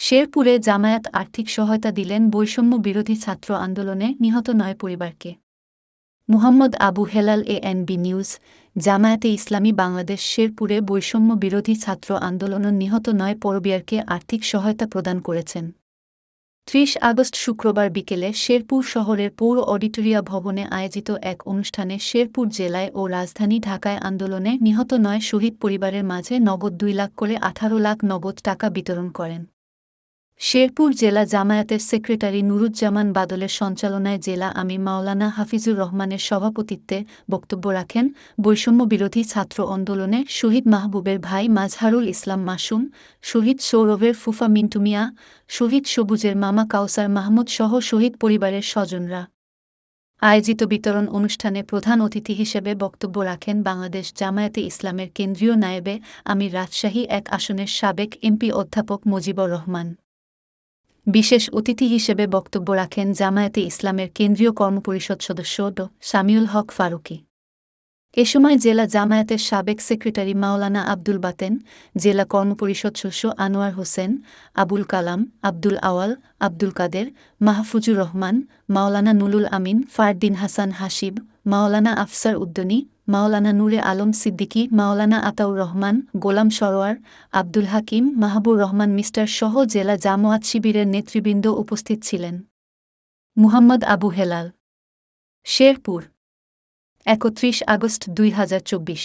শেরপুরে জামায়াত আর্থিক সহায়তা দিলেন বৈষম্য বিরোধী ছাত্র আন্দোলনে নিহত নয় পরিবারকে। Muhammad Abu Helal A B news, Jamaat-e Islami Bangladesh শেরপুরে বৈষম্য বিরোধী ছাত্র আন্দোলন নিহত নয় পরবিয়ারকে আর্থিক সহায়তা প্রদান করেছেন। ত্রিশ আগস্ট শুক্রবার বিকেলে শেরপুর শহরের পৌর অডিটোরিয়া ভবনে আয়োজিত এক অনুষ্ঠানে শেরপুর জেলায় ও রাজধানী ঢাকায় আন্দোলনে নিহত নয় শহীদ পরিবারের মাঝে নগদ দুই লাখ করে আঠারো লাখ নগদ টাকা বিতরণ করেন। শেরপুর জেলা জামায়াতের সেক্রেটারি নুরুজ্জামান বাদলের সঞ্চালনায় জেলা আমি মাওলানা হাফিজুর রহমানের সভাপতিত্বে বক্তব্য রাখেন বৈষম্য বিরোধী ছাত্র আন্দোলনে শহীদ মাহবুবের ভাই মাজহারুল ইসলাম মাসুম, শহীদ সৌরভের ফুফা মিন্টু মিয়া, শহীদ সবুজের মামা কাউসার মাহমুদ সহ শহীদ পরিবারের স্বজনরা। আয়োজিত বিতরণ অনুষ্ঠানে প্রধান অতিথি হিসেবে বক্তব্য রাখেন বাংলাদেশ জামায়াতে ইসলামের কেন্দ্রীয় নায়েবে আমির রাজশাহী এক আসনের সাবেক এমপি অধ্যাপক মুজিবর রহমান। বিশেষ অতিথি হিসেবে বক্তব্য রাখেন জামায়াতে ইসলামের কেন্দ্রীয় কর্মপরিষদ সদস্য ড. সামিউল হক ফারুকি। এ সময় জেলা জামায়াতের সাবেক সেক্রেটারি মাওলানা আব্দুল বাতেন, জেলা কর্মপরিষদ সদস্য আনোয়ার হোসেন, আবুল কালাম, আব্দুল আওয়াল, আব্দুল কাদের, মাহফুজুর রহমান, মাওলানা নুলুল আমিন, ফারদিন হাসান হাসিব মাওলানা আফসার উদ্দনী মাওলানা নূরে আলম সিদ্দিকী, মাওলানা আতাউর রহমান, গোলাম সরোয়ার, আব্দুল হাকিম, মাহবুর রহমান মিস্টার সহ জেলা জামায়াত শিবিরের নেতৃবৃন্দ উপস্থিত ছিলেন। মুহাম্মদ আবু হেলাল। শেরপুর। একত্রিশ আগস্ট দুই হাজার চব্বিশ।